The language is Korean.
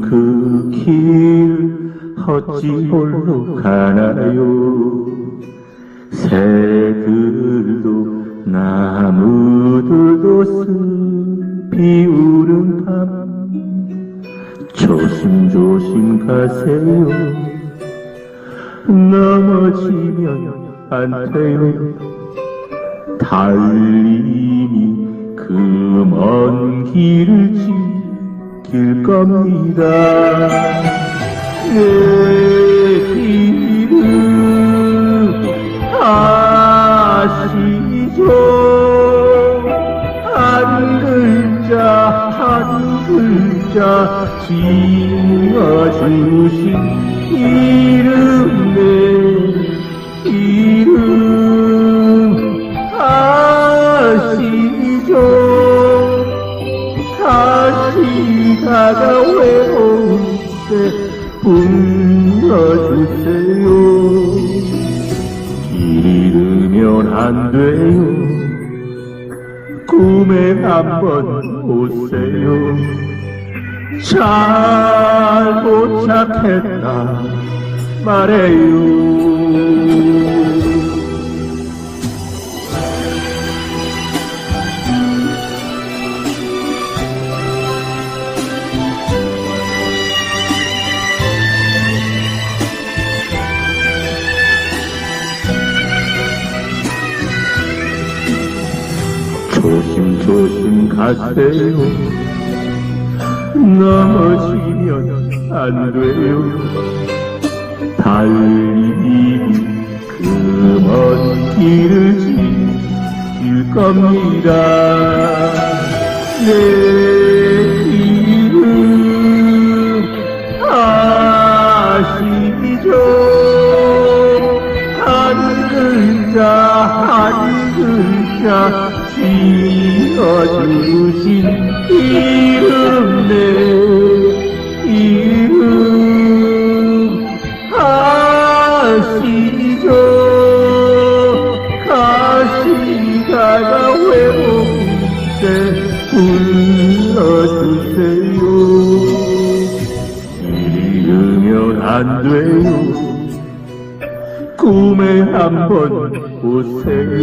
그 길 어찌 홀로 가나요? 새들도 나무들도 습비 우는 밤. 조심조심 가세요. 넘어지면 안 돼요. 달님이 그먼 길을 지 킬 겁니다. 내 이름 아시죠? 한 글자 한 글자 지어주신 이름 내 이름 아시 불러주세요. 길 잃으면 안 돼요. 꿈에 한번 오세요. 잘 도착했다. 말해요 가세요. 넘어지면 안 돼요. 달리기 그먼 길을 지킬 겁니다 내 이름 아시죠? 한 글자 한 글자 지어 주신 이름 내 이름 아시죠. 가시다가 때 불러주세요. 잃으면 안 돼요. 꿈에 한번 오세요